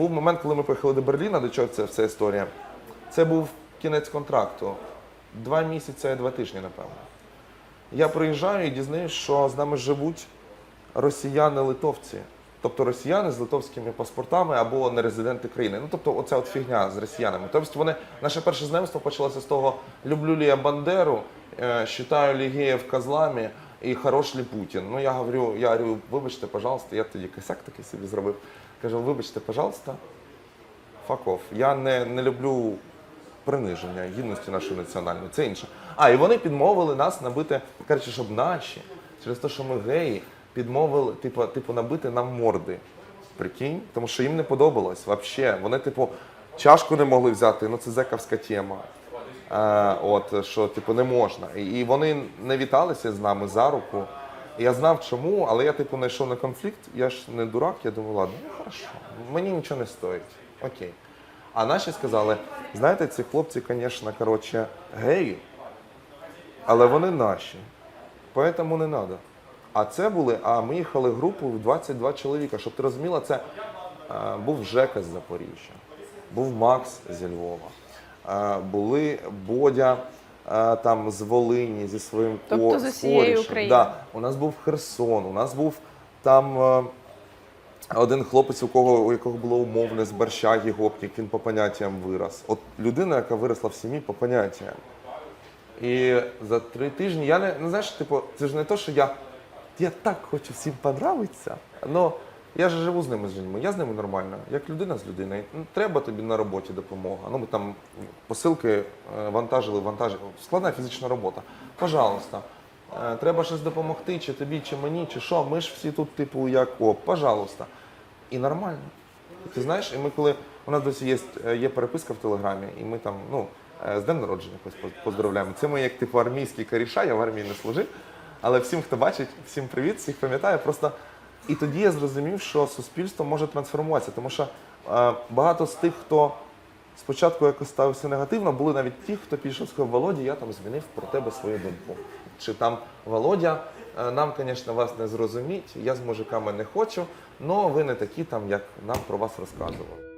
був момент, коли ми поїхали до Берліна, до чого це вся історія. Це був кінець контракту. Два місяці два тижні, напевно. Я приїжджаю і дізнаюсь, що з нами живуть росіяни-литовці. Тобто росіяни з литовськими паспортами або нерезиденти країни. Ну тобто, оця от фігня з росіянами. Тобто вони наше перше знайомство почалося з того: люблю ли я Бандеру, считаю ли геїв козлами і хорош ли Путін. Ну я говорю, я говорю, вибачте, пожалуйста, я тоді косяк такий собі зробив. Кажу, вибачте, пожалуйста, off. Я не, не люблю приниження гідності нашої національної. Це інше. А, і вони підмовили нас набити, кажучи, щоб наші, через те, що ми геї, підмовили, типу, типу, набити нам морди. Прикинь, тому що їм не подобалось взагалі. Вони, типу, чашку не могли взяти, ну це зековська тема. Е, от, що, типу, не можна. І, вони не віталися з нами за руку. Я знав чому, але я, типу, не йшов на конфлікт, я ж не дурак, я думаю, ладно, ну хорошо, мені нічого не стоїть. Окей. А наші сказали, знаєте, ці хлопці, звісно, коротше, геї, але вони наші. Поэтому не треба. А це були, а ми їхали групу в 22 чоловіка. Щоб ти розуміла, це е, був Жека з Запоріжжя, був Макс зі Львова, були Бодя там з Волині зі своїм Тобто з усієї корішем. України. Да. У нас був Херсон, у нас був там. е, один хлопець, у кого у якого було умовне з борщаги гопнік, він по поняттям вирос. От людина, яка виросла в сім'ї по поняттям. І за три тижні я не, ну знаєш, типу, це ж не то, що я, я так хочу всім понравитися. Ну, я ж живу з ними з людьми, я з ними нормально, як людина з людиною. Ну, треба тобі на роботі допомога. Ну, ми там посилки е, вантажили, вантажили. Складна фізична робота. Пожалуйста. Е, Треба щось допомогти, чи тобі, чи мені, чи що. Ми ж всі тут, типу, як о, пожалуйста. І нормально. Ти знаєш, і ми коли у нас досі є, е, є переписка в Телеграмі, і ми там, ну, з днем народження якось поздравляємо. Це ми як типу армійські коріша, я в армії не служив. Але всім, хто бачить, всім привіт, всіх пам'ятаю. Просто і тоді я зрозумів, що суспільство може трансформуватися, тому що е, багато з тих, хто спочатку якось ставився негативно, були навіть ті, хто пішов сказав, Володя, я там змінив про тебе свою думку. Чи там Володя, е, нам, звісно, вас не зрозуміть, я з мужиками не хочу, але ви не такі, там, як нам про вас розказували.